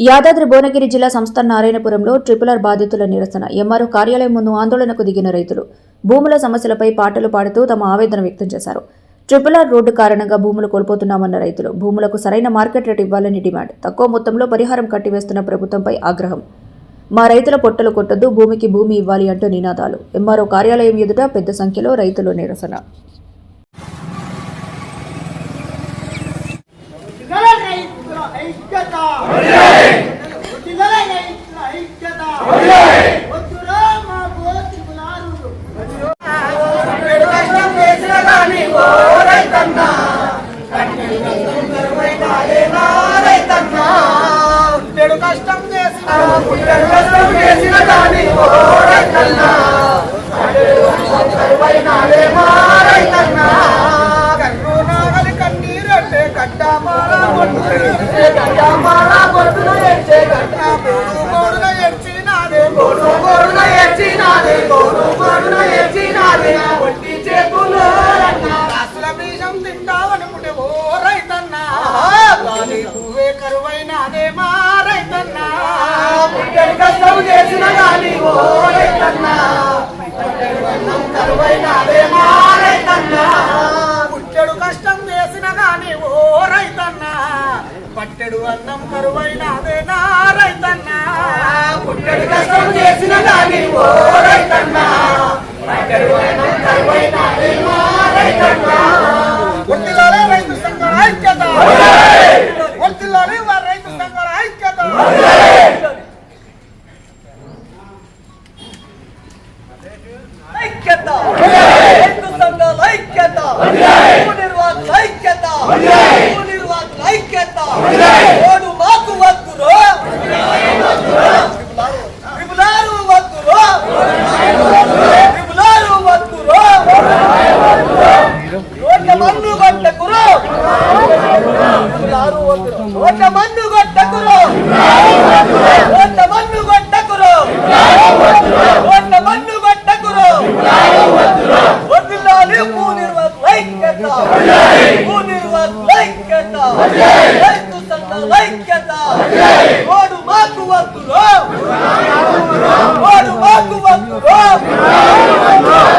యాదాద్రి భువనగిరి జిల్లా సంస్థ నారాయణపురంలో triple R బాధితుల నిరసన ఎంఆర్ఓ కార్యాలయం ముందు ఆందోళనకు దిగిన రైతులు భూముల సమస్యలపై పాటలు పాడుతూ తమ ఆవేదన వ్యక్తం చేశారు ట్రిపుల్ ఆర్ రోడ్డు కారణంగా భూములు కోల్పోతున్నామన్న రైతులు భూములకు సరైన మార్కెట్ రేట్ ఇవ్వాలని డిమాండ్ తక్కువ మొత్తంలో పరిహారం కట్టివేస్తున్న ప్రభుత్వంపై ఆగ్రహం మా రైతుల పొట్టలు కొట్టొద్దు భూమికి భూమి ఇవ్వాలి అంటూ నినాదాలు ఎంఆర్ఓ కార్యాలయం ఎదుట పెద్ద సంఖ్యలో రైతులు నిరసన ఐక్యత తింటావనుకుంటే ఓ రైతన్నా. కానీ నువ్వే కరువైనాదే అదేమా చేసిన గాని ఓ రైతన్నా కరువైనాదే మా రైతన్నా పుట్టెడు కష్టం చేసిన గాని ఓ రైతన్నా పట్టెడు అన్నం కరువైనాదే నా రైతన్నా పుట్టెడు కష్టం చేసిన గాని ఓ రైతన్నా పట్టెడు అన్నం కరువైనాదే మా రైతన్నా ఒట్టిలోనే రైతు సంఘం ఐక్యత ఐక్యత. రైతు సంఘాల ఐక్యత. భూ నిర్వాహకుల ఐక్యత. భూ నిర్వాహకుల ఐక్యత. ఓడు మాకు వద్దురో. విపులారు వద్దురో. విపులారు వద్దురో రోడ్ల మన్ను గొట్టకురో రోడ్ల మన్ను గొట్టకురో వదిలాలి భూ నిర్వాహకుల ఐక్యత భూ నిర్వాహకుల ఐక్యత రైతు సంఘాల ఐక్యత ఓడు మాకు వద్దురో ఓడు మాకు వద్దురో